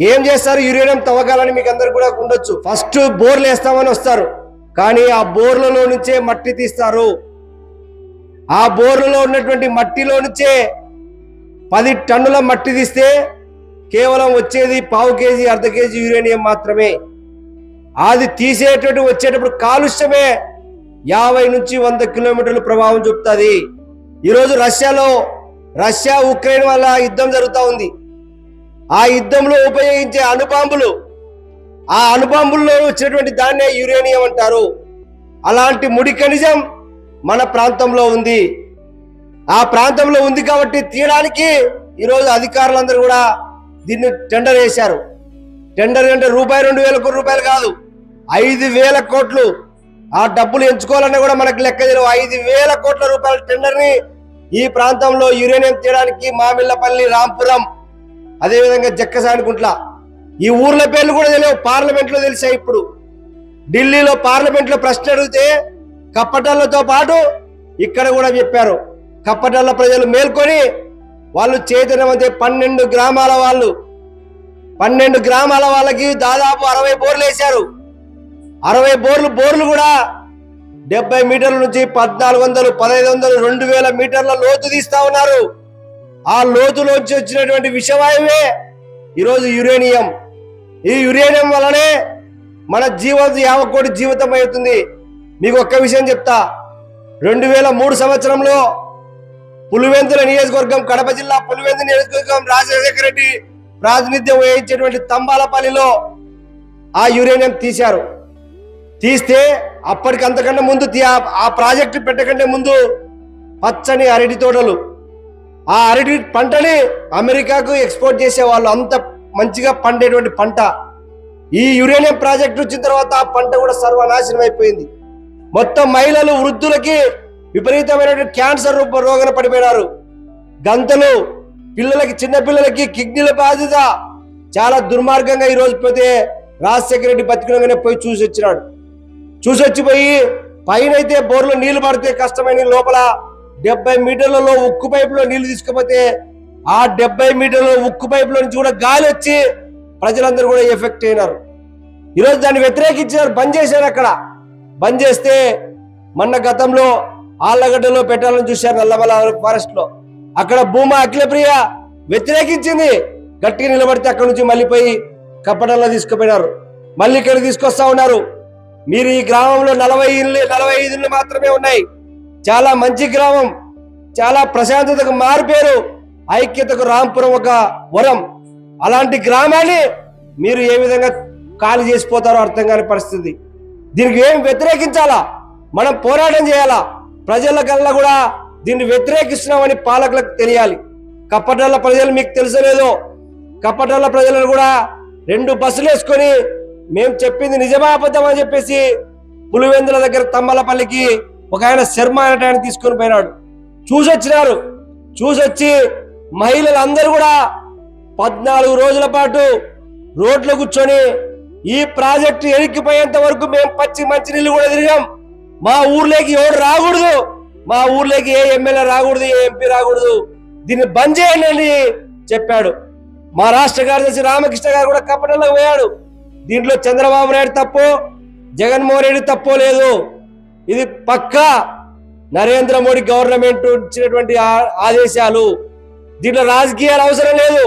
ఏం చేస్తారు? యురేనియం తవ్వకాలని మీకు అందరు కూడా ఉండొచ్చు. ఫస్ట్ బోర్లు వేస్తామని వస్తారు. కానీ ఆ బోర్లలో నుంచే మట్టి తీస్తారు. ఆ బోర్లలో ఉన్నటువంటి మట్టిలో నుంచే పది టన్నుల మట్టి తీస్తే కేవలం వచ్చేది పావు కేజీ అర్ధ కేజీ యురేనియం మాత్రమే. అది తీసేటట్టు వచ్చేటప్పుడు కాలుష్యమే యాభై నుంచి వంద కిలోమీటర్ల ప్రభావం చూపుతుంది. ఈరోజు రష్యాలో రష్యా ఉక్రెయిన్ వల్ల యుద్ధం జరుగుతూ ఉంది. ఆ యుద్ధంలో ఉపయోగించే అణుబాంబులు. ఆ అణుబాంబుల్లో వచ్చినటువంటి దాన్నే యురేనియం అంటారు. అలాంటి ముడి ఖనిజం మన ప్రాంతంలో ఉంది. ఆ ప్రాంతంలో ఉంది కాబట్టి తీయడానికి ఈరోజు అధికారులందరూ కూడా దీన్ని టెండర్ వేశారు. టెండర్ అంటే రూపాయి రెండు వేల కోట్ల రూపాయలు కాదు. ఐదు వేల కోట్లు ఆ డబ్బులు ఎంచుకోవాలన్నా కూడా మనకు లెక్క తెలియవు ఐదు వేల కోట్ల రూపాయల టెండర్ని ఈ ప్రాంతంలో యురేనియం తీయడానికి మామిళ్ళపల్లి రాంపురం అదేవిధంగా జక్కసానికుంట్ల ఈ ఊర్ల పేర్లు కూడా తెలియవు పార్లమెంట్లో తెలిసాయి ఇప్పుడు. ఢిల్లీలో పార్లమెంట్లో ప్రశ్న అడిగితే కప్పటల్లతో పాటు ఇక్కడ కూడా చెప్పారు. కప్పటల్ల ప్రజలు మేల్కొని వాళ్ళు చైతన్యవంతే పన్నెండు గ్రామాల వాళ్ళు. పన్నెండు గ్రామాల వాళ్ళకి దాదాపు అరవై బోర్లు వేశారు. అరవై బోర్లు బోర్లు కూడా డెబ్బై మీటర్ల నుంచి పద్నాలుగు వందలు పదహైదు వందలు రెండు వేల మీటర్ల లోతు తీస్తా ఉన్నారు. ఆ లోతులోంచి వచ్చినటువంటి విషవాయువే ఈరోజు యురేనియం. ఈ యురేనియం వలనే మన జీవం యావ కోటి జీవితం అవుతుంది. మీకు ఒక్క విషయం చెప్తా. రెండు వేల మూడు సంవత్సరంలో పులివెందుల నియోజకవర్గం కడప జిల్లా పులివెందు నియోజకవర్గం రాజశేఖర రెడ్డి ప్రాతినిధ్యం వహించేటువంటి తంబాలపల్లిలో ఆ యురేనియం తీశారు. తీస్తే అప్పటికి ముందు ఆ- ఆ ప్రాజెక్టు పెట్టకంటే ముందు పచ్చని అరటి తోటలు ఆ అరటి పంటని అమెరికాకు ఎక్స్పోర్ట్ చేసేవాళ్ళు అంత మంచిగా పండేటువంటి పంట. ఈ యురేనియం ప్రాజెక్ట్ వచ్చిన తర్వాత ఆ పంట కూడా సర్వనాశనం అయిపోయింది. మొత్తం మహిళలు వృద్ధులకి విపరీతమైనటువంటి క్యాన్సర్ రూప రోగన పడిపోయినారు. గంతలు పిల్లలకి చిన్నపిల్లలకి కిడ్నీల బాధ్యత చాలా దుర్మార్గంగా ఈ రోజు పోతే రాజశేఖర రెడ్డి బతికినగానే పోయి చూసి వచ్చినాడు. చూసి వచ్చిపోయి పైన అయితే బోర్లో నీళ్ళు పడితే కష్టమైన లోపల డెబ్బై మీటర్లలో ఉక్కు పైపులో నీళ్ళు తీసుకుపోతే ఆ డెబ్బై మీటర్ల ఉక్కు పైపులో నుంచి కూడా గాలి వచ్చి ప్రజలందరూ కూడా ఎఫెక్ట్ అయినారు. ఈరోజు దాన్ని వ్యతిరేకించారు బంద్ చేశారు అక్కడ. బంద్ చేస్తే మొన్న గతంలో ఆళ్ళగడ్డలో పెట్టాలని చూశారు నల్లమల ఫారెస్ట్లో. అక్కడ భూమా అఖిలప్రియ వ్యతిరేకించింది. గట్టిగా నిలబడితే అక్కడ నుంచి మళ్ళీ పోయి కప్పటంలో తీసుకుపోయినారు. మళ్ళీ ఇక్కడ తీసుకొస్తా ఉన్నారు. మీరు ఈ గ్రామంలో నలభై ఇళ్ళు నలభై ఐదు ఇళ్ళు మాత్రమే ఉన్నాయి. చాలా మంచి గ్రామం చాలా ప్రశాంతతకు మారిపోయారు ఐక్యతకు రాంపురం ఒక వరం. అలాంటి గ్రామాన్ని మీరు ఏ విధంగా ఖాళీ చేసిపోతారో అర్థం కాని పరిస్థితి. దీనికి ఏం వ్యతిరేకించాలా? మనం పోరాటం చేయాలా? ప్రజల కల్లా కూడా దీన్ని వ్యతిరేకిస్తున్నామని పాలకులకు తెలియాలి. కప్పటల్ల ప్రజలు మీకు తెలుసలేదో? కప్పటల్ల ప్రజలను కూడా రెండు బస్సులు వేసుకొని మేము చెప్పింది నిజమా అబద్ధం అని చెప్పేసి పులివెందుల దగ్గర తమ్మలపల్లికి ఒక ఆయన శర్మ అనేట ఆయన తీసుకొని పోయినాడు. చూసొచ్చినారు. చూసొచ్చి మహిళలందరూ కూడా పద్నాలుగు రోజుల పాటు రోడ్లో కూర్చొని ఈ ప్రాజెక్టు ఎరిక్కిపోయేంత వరకు మేము పచ్చి మంచినీళ్ళు కూడా తిరిగాం. మా ఊర్లోకి ఎవరు రాకూడదు. మా ఊర్లోకి ఏ ఎమ్మెల్యే రాకూడదు ఏ ఎంపీ రాకూడదు. దీన్ని బంద్ చేయండి చెప్పాడు. మా రాష్ట్ర కార్యదర్శి రామకృష్ణ గారు కూడా కపటంలో పోయాడు. దీంట్లో చంద్రబాబు నాయుడు తప్పు జగన్మోహన్ రెడ్డి తప్పు లేదు. ఇది పక్కా నరేంద్ర మోడీ గవర్నమెంట్ ఇచ్చినటువంటి ఆదేశాలు. దీంట్లో రాజకీయాలు అవసరం లేదు.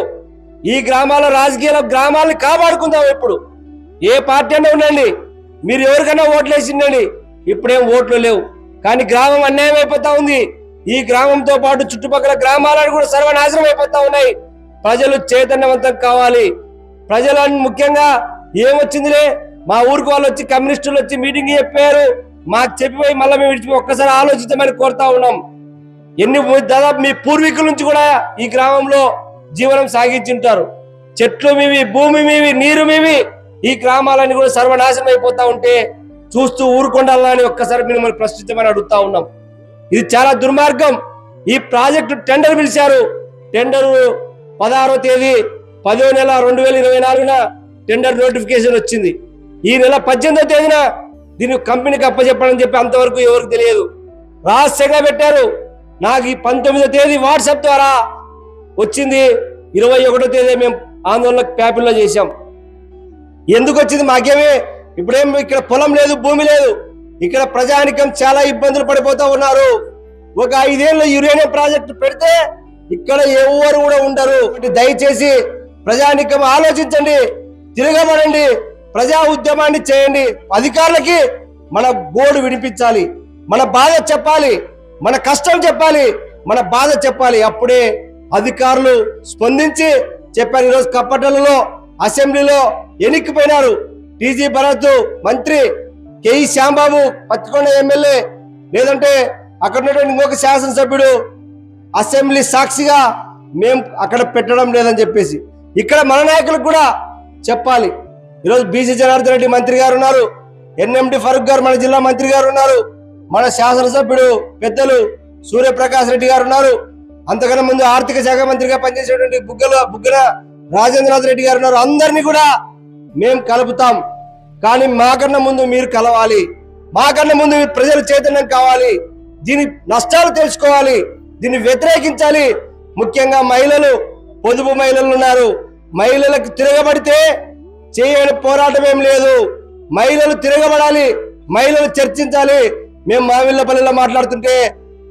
ఈ గ్రామాల రాజకీయాల గ్రామాలను కాపాడుకుందాం ఇప్పుడు. ఏ పార్టీ అయినా ఉండండి. మీరు ఎవరికైనా ఓట్లు వేసిండండి ఇప్పుడేం ఓట్లు లేవు. కానీ గ్రామం అన్యాయం అయిపోతా ఉంది. ఈ గ్రామంతో పాటు చుట్టుపక్కల గ్రామాలను కూడా సర్వనాశనం అయిపోతా ఉన్నాయి. ప్రజలు చైతన్యవంతం కావాలి. ప్రజలను ముఖ్యంగా ఏమొచ్చిందిలే? మా ఊరికి వాళ్ళు వచ్చి కమ్యూనిస్టులు వచ్చి మీటింగ్ చెప్పారు. మాకు చెప్పిపోయి మళ్ళీ మేము విడిచిపోయి ఒక్కసారి ఆలోచించమని కోరుతా ఉన్నాం. ఎన్ని దాదాపు మీ పూర్వీకుల నుంచి కూడా ఈ గ్రామంలో జీవనం సాగించుంటారు. చెట్లు మీవి భూమి మీవి నీరు మీవి ఈ గ్రామాలన్నీ కూడా సర్వనాశనం అయిపోతా ఉంటే చూస్తూ ఊరుకొండాలని ఒక్కసారి మిమ్మల్ని ప్రశ్నించమని అడుగుతా ఉన్నాం. ఇది చాలా దుర్మార్గం. ఈ ప్రాజెక్టు టెండర్ పిలిచారు. టెండర్ పదహారో తేదీ పదో నెల రెండు వేల ఇరవై నాలుగున టెండర్ నోటిఫికేషన్ వచ్చింది. ఈ నెల పద్దెనిమిదో తేదీన దీన్ని కంపెనీకి అప్పచెప్పాలని చెప్పి అంతవరకు ఎవరికి తెలియదు. రహస్యంగా పెట్టారు. నాకు ఈ పంతొమ్మిదో తేదీ వాట్సాప్ ద్వారా వచ్చింది. ఇరవై ఒకటో తేదీ మేము ఆందోళన ప్యాపిల్లో చేశాం. ఎందుకు వచ్చింది? మాకేమే ఇప్పుడేం ఇక్కడ పొలం లేదు భూమి లేదు. ఇక్కడ ప్రజానికం చాలా ఇబ్బందులు పడిపోతూ ఉన్నారు. ఒక ఐదేళ్ళు యురేనియం ప్రాజెక్టు పెడితే ఇక్కడ ఎవరు కూడా ఉండరు. దయచేసి ప్రజానికం ఆలోచించండి తిరగబడండి. ప్రజా ఉద్యమాన్ని చేయండి. అధికారులకి మన గోడు వినిపించాలి. మన బాధ చెప్పాలి. మన కష్టం చెప్పాలి. మన బాధ చెప్పాలి. అప్పుడే అధికారులు స్పందించి చెప్పారు. ఈరోజు కప్పటలలో అసెంబ్లీలో ఎన్నికపోయినారు టీజీ భరత్ మంత్రి కేఈ శ్యాంబాబు పత్తికొండ ఎమ్మెల్యే లేదంటే అక్కడ ఉన్నటువంటి ఇంకొక శాసనసభ్యుడు అసెంబ్లీ సాక్షిగా మేం అక్కడ పెట్టడం లేదని చెప్పేసి. ఇక్కడ మన నాయకులకు కూడా చెప్పాలి. ఈరోజు బీసీ జనార్దన్ రెడ్డి మంత్రి గారు ఉన్నారు. ఎన్ఎండి ఫరూక్ గారు మన జిల్లా మంత్రి గారు ఉన్నారు. మన శాసనసభ్యుడు పెద్దలు సూర్యప్రకాష్ రెడ్డి గారు ఉన్నారు. అంతకన్నా ముందు ఆర్థిక శాఖ మంత్రిగా పనిచేసేటువంటి బుగ్గల బుగ్గన రాజేంద్రనాథ్ రెడ్డి గారు ఉన్నారు. అందరినీ కూడా మేము కలుపుతాం. కానీ మాకన్నా ముందు మీరు కలవాలి. మాకన్నా ముందు ప్రజలు చైతన్యం కావాలి. దీని నష్టాలు తెలుసుకోవాలి. దీన్ని వ్యతిరేకించాలి. ముఖ్యంగా మహిళలు పొదుపు మహిళలు ఉన్నారు. మహిళలకు తిరగబడితే చేయని పోరాటం ఏం లేదు. మహిళలు తిరగబడాలి మహిళలు చర్చించాలి. మేము మావిళ్ళపల్లిలో మాట్లాడుతుంటే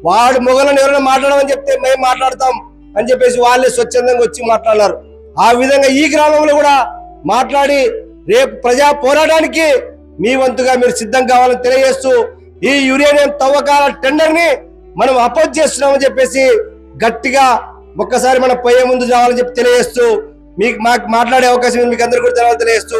వాడు మొగలను ఎవరైనా మాట్లాడమని చెప్తే మేము మాట్లాడతాం అని చెప్పేసి వాళ్ళే స్వచ్ఛందంగా వచ్చి మాట్లాడారు ఆ విధంగా ఈ గ్రామంలో కూడా మాట్లాడి రేపు ప్రజా పోరాటానికి మీ వంతుగా మీరు సిద్ధం కావాలని తెలియజేస్తూ ఈ యురేనియం తవ్వకాల టెండర్ని మనం అపోజ్ చేస్తున్నామని చెప్పేసి గట్టిగా ఒక్కసారి మనం పోయే ముందు రావాలని చెప్పి తెలియజేస్తూ మీకు మాకు మాట్లాడే అవకాశం మీకు అందరు కూడా తర్వాత తెలియజేస్తూ